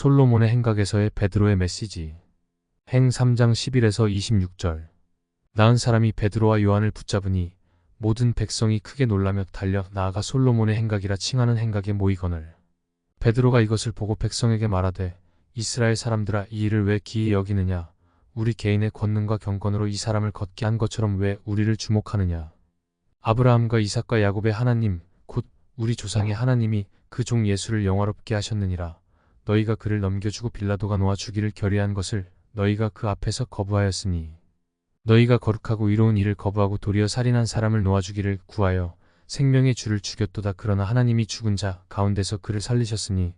솔로몬의 행각에서의 베드로의 메시지. 행 3장 11에서 26절. 나은 사람이 베드로와 요한을 붙잡으니 모든 백성이 크게 놀라며 달려 나아가 솔로몬의 행각이라 칭하는 행각에 모이거늘. 베드로가 이것을 보고 백성에게 말하되 이스라엘 사람들아 이 일을 왜 기이 여기느냐 우리 개인의 권능과 경건으로 이 사람을 걷게 한 것처럼 왜 우리를 주목하느냐 아브라함과 이삭과 야곱의 하나님 곧 우리 조상의 하나님이 그 종 예수를 영화롭게 하셨느니라 너희가 그를 넘겨주고 빌라도가 놓아 주기를 결의한 것을 너희가 그 앞에서 거부하였으니 너희가 거룩하고 이로운 일을 거부하고 도리어 살인한 사람을 놓아 주기를 구하여 생명의 주를 죽였도다. 그러나 하나님이 죽은 자 가운데서 그를 살리셨으니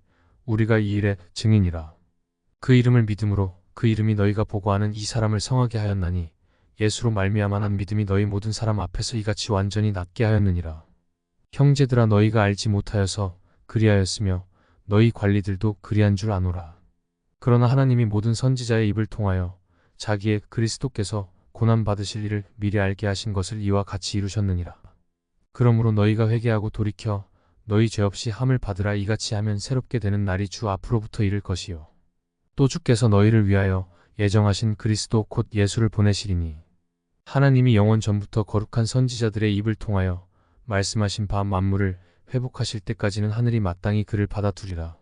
우리가 이 일의 증인이라. 그 이름을 믿음으로 그 이름이 너희가 보고하는 이 사람을 성하게 하였나니 예수로 말미암아난 믿음이 너희 모든 사람 앞에서 이같이 완전히 낫게 하였느니라. 형제들아 너희가 알지 못하여서 그리하였으며 너희 관리들도 그리한 줄 아노라 그러나 하나님이 모든 선지자의 입을 통하여 자기의 그리스도께서 고난 받으실 일을 미리 알게 하신 것을 이와 같이 이루셨느니라. 그러므로 너희가 회개하고 돌이켜 너희 죄 없이 함을 받으라 이같이 하면 새롭게 되는 날이 주 앞으로부터 이를 것이요. 또 주께서 너희를 위하여 예정하신 그리스도 곧 예수를 보내시리니 하나님이 영원 전부터 거룩한 선지자들의 입을 통하여 말씀하신 바 만물을 회복하실 때까지는 하늘이 마땅히 그를 받아두리라.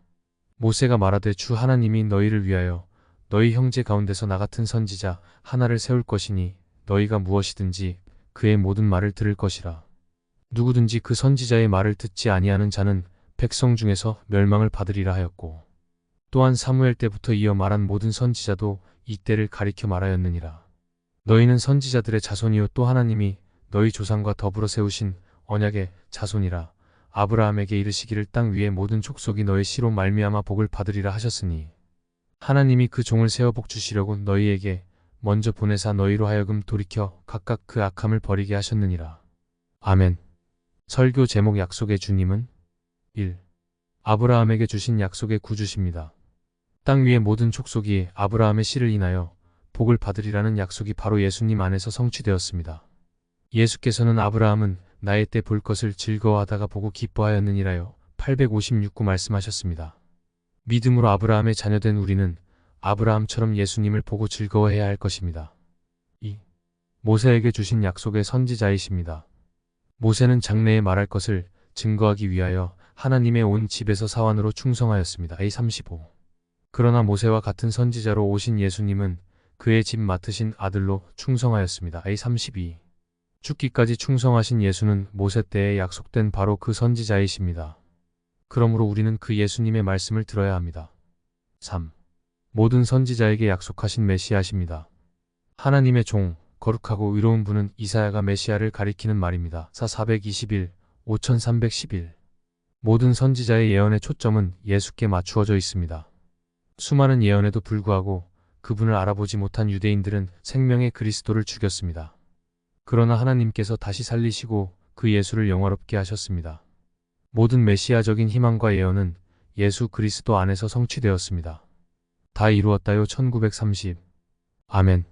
모세가 말하되 주 하나님이 너희를 위하여 너희 형제 가운데서 나 같은 선지자 하나를 세울 것이니 너희가 무엇이든지 그의 모든 말을 들을 것이라. 누구든지 그 선지자의 말을 듣지 아니하는 자는 백성 중에서 멸망을 받으리라 하였고 또한 사무엘 때부터 이어 말한 모든 선지자도 이때를 가리켜 말하였느니라. 너희는 선지자들의 자손이요 또 하나님이 너희 조상과 더불어 세우신 언약의 자손이라. 아브라함에게 이르시기를 땅 위의 모든 족속이 너의 씨로 말미암아 복을 받으리라 하셨으니 하나님이 그 종을 세워 복 주시려고 너희에게 먼저 보내사 너희로 하여금 돌이켜 각각 그 악함을 버리게 하셨느니라. 아멘. 설교 제목 약속의 주님은 1. 아브라함에게 주신 약속의 구주십니다. 땅 위의 모든 족속이 아브라함의 씨를 인하여 복을 받으리라는 약속이 바로 예수님 안에서 성취되었습니다. 예수께서는 아브라함은 나의 때 볼 것을 즐거워하다가 보고 기뻐하였느니라요. 856구 말씀하셨습니다. 믿음으로 아브라함의 자녀된 우리는 아브라함처럼 예수님을 보고 즐거워해야 할 것입니다. 2. 모세에게 주신 약속의 선지자이십니다. 모세는 장래에 말할 것을 증거하기 위하여 하나님의 온 집에서 사환으로 충성하였습니다. A35. 그러나 모세와 같은 선지자로 오신 예수님은 그의 집 맡으신 아들로 충성하였습니다. A32. 죽기까지 충성하신 예수는 모세 때에 약속된 바로 그 선지자이십니다. 그러므로 우리는 그 예수님의 말씀을 들어야 합니다. 3. 모든 선지자에게 약속하신 메시아십니다. 하나님의 종, 거룩하고 의로운 분은 이사야가 메시아를 가리키는 말입니다. 사 421, 5311. 모든 선지자의 예언의 초점은 예수께 맞추어져 있습니다. 수많은 예언에도 불구하고 그분을 알아보지 못한 유대인들은 생명의 그리스도를 죽였습니다. 그러나 하나님께서 다시 살리시고 그 예수를 영화롭게 하셨습니다. 모든 메시아적인 희망과 예언은 예수 그리스도 안에서 성취되었습니다. 다 이루었다요 1930. 아멘.